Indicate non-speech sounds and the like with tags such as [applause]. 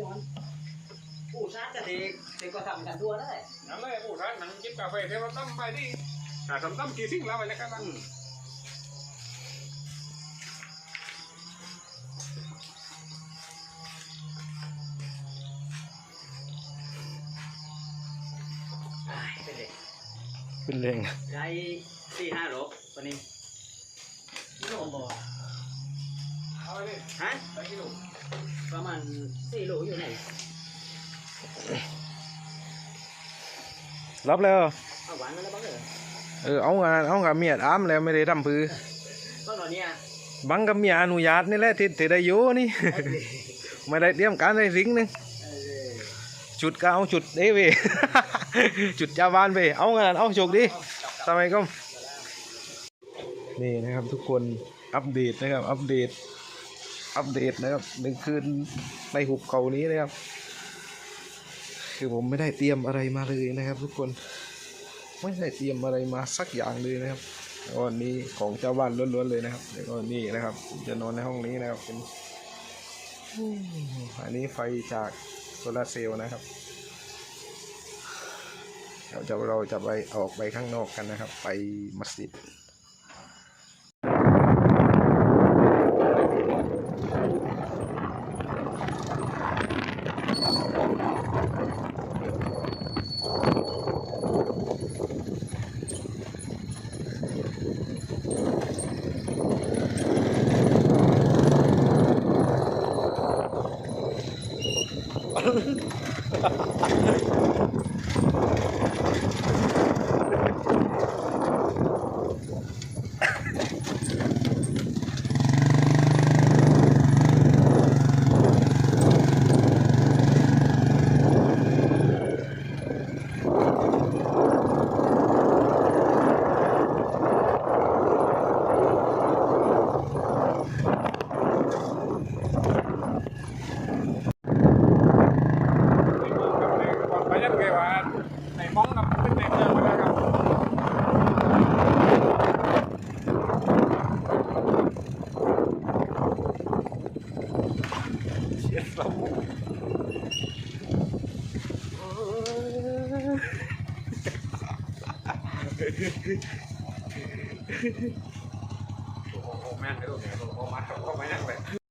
นอนผู้ชาติจะเด็กเด็กก็ทำกันทั่วได้นั่นเลยผู้ชายหนังกินกาแฟเทวตั้มไปดิถ้าทำตั้มกี่สิ่งแล้วไปเลยครับอืมอ้ายเป็นเด็กเป็นแรงได้สี่ห้าโลวันนี้กิโลบ่ เอาไปดิฮะไปกินลูกประมาณสี่โลอยู่ไหนรับแล้ว เอาหวานมาแล้วบ้างเหรอเออเอางานเอากับเมียอ้ามแล้วไม่ได้ทำพือบ้างเหรอเนี่ยบังกับเมียอนุญาตนี่แหละที่ที่ได้อยู่นี่ ไม่ได้เตรียมการได้สิ่งหนึงเออจุดก็เอาจุดเด้เวยจุดจาวานไปเอางานเอาโชคดีทำไมก็นี่นะครับทุกคนอัปเดตนะครับ อัปเดต อัปเดตนะครับหนึ่งคืนในหุบเขานี้นะครับ คือผมไม่ได้เตรียมอะไรมาเลยนะครับ ทุกคนไม่ได้เตรียมอะไรมาสักอย่างเลยนะครับวก็นี้ของเจ้าบ้านล้วนๆเลยนะครับแล้วก็นี่นะครับ จะนอนในห้องนี้นะครับเป็นอันนี้ไฟจากโซลาเซลล์นะครับเดี๋ยวจะเราจะไปออกไปข้างนอกกันนะครับ ไปมัสยิด lang. [laughs] โอ้โหแม่งเลยลูกเนี่ยโอ้โหมาเข้ามายังเลย